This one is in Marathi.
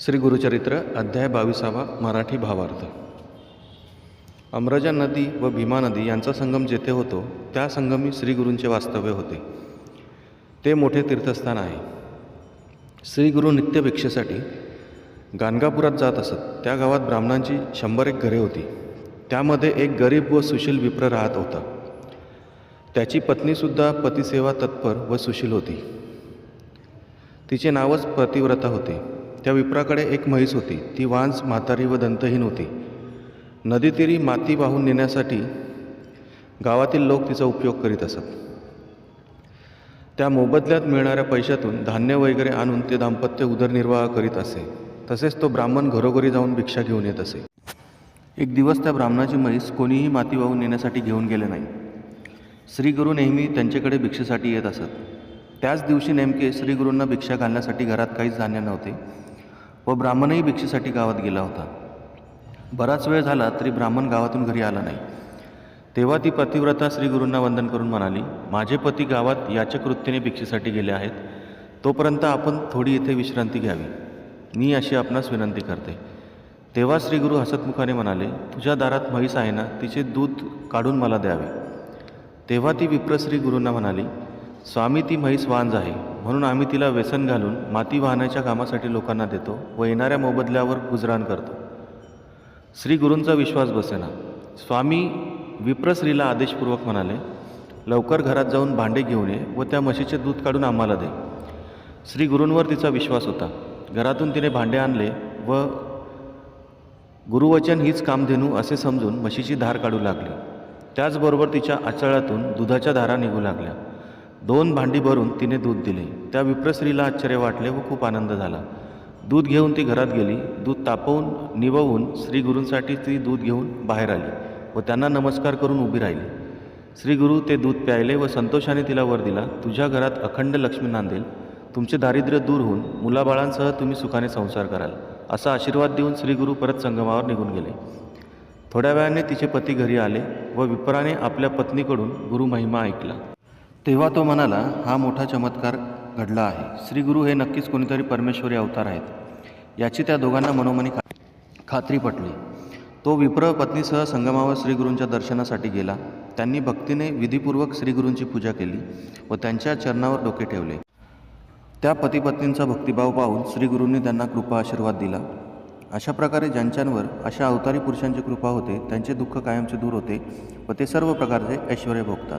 श्री गुरुचरित्र अध्याय बावीसावा मराठी भावार्थ. अमराजा नदी व भीमा नदी यांचा संगम जेथे होतो त्या संगमी श्रीगुरूंचे वास्तव्य होते. ते मोठे तीर्थस्थान आहे. श्री गुरु नित्य गाणगापुरात जात असत. त्या गावात ब्राह्मणांची शंभर एक घरे होती. त्यामध्ये एक गरीब व सुशील विप्र राहत होता. त्याची पत्नीसुद्धा पतिसेवा तत्पर व सुशील होती. तिचे नावच पतिव्रता होते. त्या विप्राकडे एक म्हैस होती. ती वांस म्हातारी व दंतहीन होती. नदीतीरी माती वाहून नेण्यासाठी गावातील लोक तिचा उपयोग करीत असत. त्या मोबदल्यात मिळणाऱ्या पैशातून धान्य वगैरे आणून ते दाम्पत्य उदरनिर्वाह करीत असे. तसेच तो ब्राह्मण घरोघरी जाऊन भिक्षा घेऊन येत असे. एक दिवस त्या ब्राह्मणाची म्हैस कोणीही माती वाहून नेण्यासाठी घेऊन गेले नाही. श्रीगुरू नेहमी त्यांच्याकडे भिक्षेसाठी येत असत. त्याच दिवशी नेमके श्रीगुरूंना भिक्षा घालण्यासाठी घरात काहीच धान्य नव्हते. व ब्राह्मणही भिक्षेसाठी गावात गेला होता. बराच वेळ झाला तरी ब्राह्मण गावातून घरी आला नाही. तेव्हा ती पतिव्रता श्रीगुरूंना वंदन करून म्हणाली माझे पती गावात याचक वृत्तीने भिक्षेसाठी गेले आहेत. तोपर्यंत आपण थोडी इथे विश्रांती घ्यावी. मी अशी आपणास विनंती करते. तेव्हा श्रीगुरू हसतमुखाने म्हणाले तुझ्या दारात म्हैस आहे ना तिचे दूध काढून मला द्यावे. तेव्हा ती विप्र श्री गुरूंना म्हणाली स्वामी ती म्हैस वांज आहे म्हणून आम्ही तिला व्यसन घालून माती वाहण्याच्या कामासाठी लोकांना देतो व येणाऱ्या मोबदल्यावर गुजराण करतो. श्री गुरूंचा विश्वास बसेना. स्वामी विप्रश्रीला आदेशपूर्वक म्हणाले लवकर घरात जाऊन भांडे घेऊन ये व त्या म्हशीचे दूध काढून आम्हाला दे. श्री गुरूंवर तिचा विश्वास होता. घरातून तिने भांडे आणले व गुरुवचन हीच कामधेनू असे समजून म्हशीची धार काढू लागली. त्याचबरोबर तिच्या आचळातून दुधाच्या धारा निघू लागल्या. दोन भांडी भरून तिने दूध दिले. त्या विप्रस्त्रीला आश्चर्य वाटले व खूप आनंद झाला. दूध घेऊन ती घरात गेली. दूध तापवून निववून श्रीगुरूंसाठी ती दूध घेऊन बाहेर आली व त्यांना नमस्कार करून उभी राहिली. श्री गुरु ते दूध प्यायले व संतोषाने तिला वर दिला तुझ्या घरात अखंड लक्ष्मी नांदेल. तुमचे दारिद्र्य दूर होऊन मुलाबाळांसह तुम्ही सुखाने संसार कराल. असा आशीर्वाद देऊन श्री गुरु परत संगमावर निघून गेले. थोड्या वेळाने तिचे पती घरी आले व विप्राने आपल्या पत्नीकडून गुरु महिमा ऐकला. तेव्हा तो म्हणाला हा मोठा चमत्कार घडला आहे. श्रीगुरु हे नक्कीच कोणीतरी परमेश्वरी अवतार आहेत. याची त्या दोघांना मनोमनी खा खात्री पटली. तो विप्र पत्नीसह संगमावर श्रीगुरूंच्या दर्शनासाठी गेला. त्यांनी भक्तीने विधीपूर्वक श्रीगुरूंची पूजा केली व त्यांच्या चरणावर डोके ठेवले. त्या पतिपत्नींचा भक्तिभाव पाहून श्रीगुरूंनी त्यांना कृपा आशीर्वाद दिला. अशा प्रकारे ज्यांच्यांवर अशा अवतारी पुरुषांची कृपा होते त्यांचे दुःख कायमचे दूर होते व ते सर्व प्रकारचे ऐश्वर भोगतात.